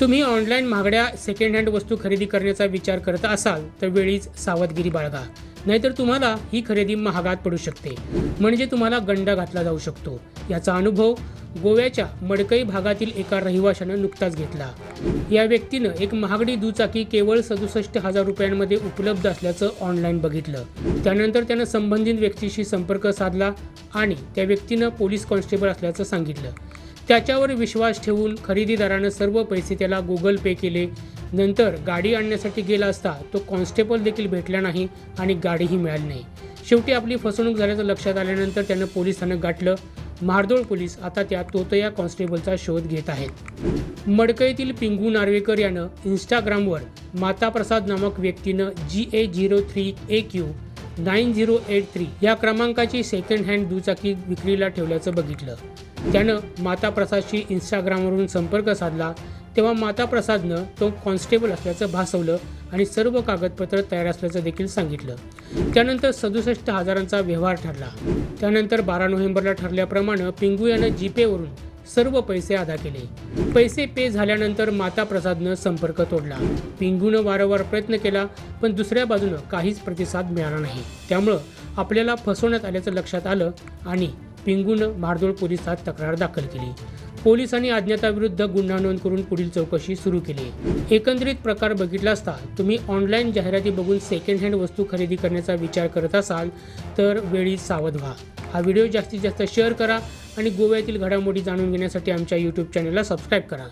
तुम्ही ऑनलाईन महागड्या second hand वस्तू खरेदी करण्याचा विचार करत असाल तर वेळीच सावधगिरी बाळगा. नाहीतर तुम्हाला ही खरेदी महागात पडू शकते. म्हणजे तुम्हाला गंडा घातला जाऊ शकतो. याचा अनुभव गोव्याच्या मडकई भागातील एका रहिवाशानं नुकताच घेतला. या व्यक्तीनं एक महागडी दुचाकी केवळ सदुसष्ट हजार रुपयांमध्ये उपलब्ध असल्याचं ऑनलाईन बघितलं. त्यानंतर त्यानं संबंधित व्यक्तीशी संपर्क साधला आणि त्या व्यक्तीनं पोलीस कॉन्स्टेबल असल्याचं सांगितलं. त्याच्यावर विश्वास ठेवून खरेदीदारानं सर्व पैसे त्याला गुगल पे केले. नंतर गाडी आणण्यासाठी गेला असता तो कॉन्स्टेबल देखील भेटला नाही आणि गाडीही मिळाली नाही. शेवटी आपली फसवणूक झाल्याचं लक्षात आल्यानंतर त्यानं पोलिसांना गाठलं. महाडोळ पोलीस आता त्या तोतया कॉन्स्टेबलचा शोध घेत आहेत. मडकईतील पिंगू नार्वेकर यानं इंस्टाग्रामवर माताप्रसाद नामक व्यक्तीनं G A zero three A Q nine zero eight three या क्रमांकाची सेकंड हँड दुचाकी विक्रीला ठेवल्याचं बघितलं. त्यानं माता प्रसादशी इंस्टाग्रामवरून संपर्क साधला तेव्हा माता प्रसादनं तो कॉन्स्टेबल असल्याचं भासवलं आणि सर्व कागदपत्र तयार असल्याचं देखील सांगितलं. त्यानंतर सदुसष्ट हजारांचा व्यवहार ठरला. त्यानंतर बारा नोव्हेंबरला ठरल्याप्रमाणे पिंगू यानं जीपेवरून सर्व पैसे अदा केले. पैसे पे झाल्यानंतर माता प्रसादनं संपर्क तोडला. पिंगूनं वारंवार प्रयत्न केला पण दुसऱ्या बाजूनं काहीच प्रतिसाद मिळाला नाही. त्यामुळं आपल्याला फसवण्यात आल्याचं लक्षात आलं आणि पिंगूनं भारदोळ पोलिसात तक्रार दाखल केली. पोलिसांनी अज्ञाताविरुद्ध गुन्हा नोंद करून पुढील चौकशी सुरू केली. एकंदरीत प्रकार बघितला असता तुम्ही ऑनलाईन जाहिराती बघून सेकंड हँड वस्तू खरेदी करण्याचा विचार करत असाल तर वेळी सावध व्हा. हा व्हिडिओ जास्तीत जास्त शेअर करा आणि गोव्यातील घडामोडी जाणून घेण्यासाठी आमच्या यूट्यूब चॅनलला सबस्क्राईब करा.